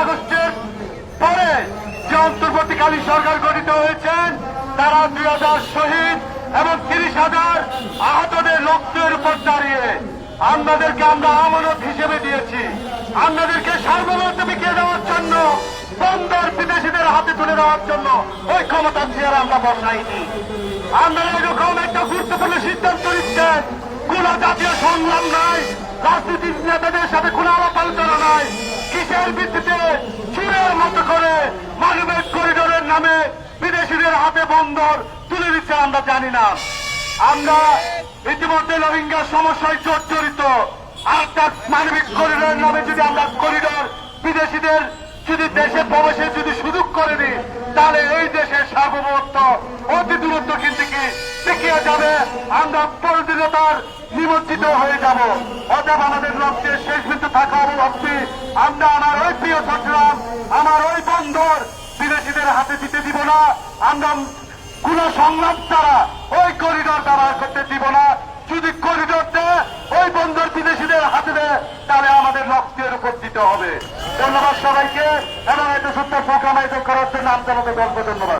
আগস্টের পরে যে অন্তর্বর্তীকালীন সরকার গঠিত হয়েছেন, তারা দুই হাজার শহীদ এবং তিরিশ হাজার আহতদের রক্তের উপর দাঁড়িয়ে আমাদেরকে আমরা আমানত হিসেবে দিয়েছি। আমাদেরকে সার্বভৌমত্ব বিকিয়ে দেওয়ার জন্য, বন্দর বিদেশিদের হাতে তুলে দেওয়ার জন্য ওই ক্ষমতা চেয়ার আমরা বসাইনি। আমরা এরকম একটা গুরুত্বপূর্ণ সিদ্ধান্ত নিচ্ছেন, কোন জাতীয় সংগ্রাম নাই, রাজনীতির নেতাদের সাথে কোন আলাপ আলোচনা নাই, কিসের ভিত্তিতে চুরের মতো করে মানবিক করিডোরের নামে বিদেশিদের হাতে বন্দর তুলে দিচ্ছে আমরা জানি না। আমরা ইতিমধ্যে রোহিঙ্গা সমস্যায় জর্জরিত। আর একটা মানবিক করিডোরের নামে যদি আমরা করিডোর বিদেশিদের যদি দেশে প্রবেশের যদি সুযোগ করে দিই, তাহলে এই দেশের সার্বভৌমত্ব অতি দূরত্ব কিন্তু কি? পিকিয়ে যাবে, আমরা পরিদীনতার নিমজ্জিত হয়ে যাব। অতএব আমাদের লক্ষ্যে শেষ বিন্দু থাকা অবলম্বী আমরা, আমার ওই প্রিয় চট্টগ্রাম, আমার ওই বন্দর বিদেশিদের হাতে দিতে দিব না, আমরা কোন সংলাপ দ্বারা ওই করিডর ব্যবহার করতে দিব না। যদি করিডোর দেয় ওই বন্দর বিদেশিদের হাতে দেয়, তাহলে আমাদের লক্ষ্যের উপর দিতে হবে। ধন্যবাদ সবাইকে, এবং এত সত্য প্রোগ্রামায়িত করার জন্য আপনাদের গল্প ধন্যবাদ।